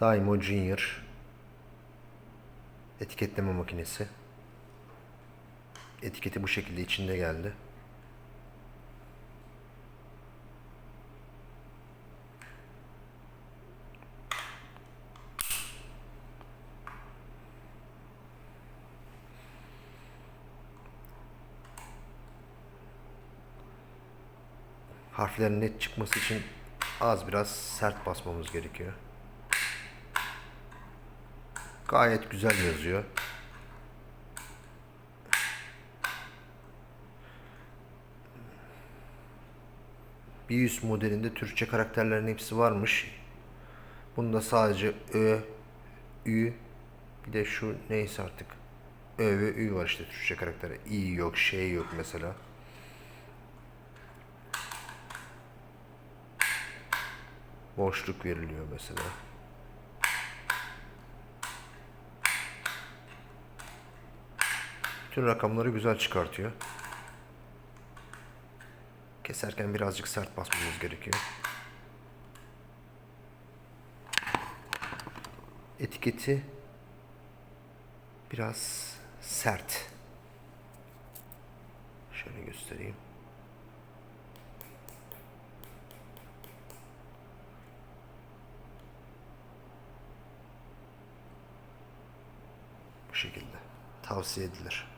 Daimo Junior etiketleme makinesi. Etiketi bu şekilde içinde geldi. Harflerin net çıkması için az biraz sert basmamız gerekiyor. Gayet güzel yazıyor. Bir üst modelinde Türkçe karakterlerin hepsi varmış. Bunda sadece Ö, Ü, bir de şu neyse artık. Ö ve Ü var işte Türkçe karakteri. İ yok, şey yok mesela. Boşluk veriliyor mesela. Bütün rakamları güzel çıkartıyor. Keserken birazcık sert basmamız gerekiyor. Etiketi biraz sert. Şöyle göstereyim. Bu şekilde. Tavsiye edilir.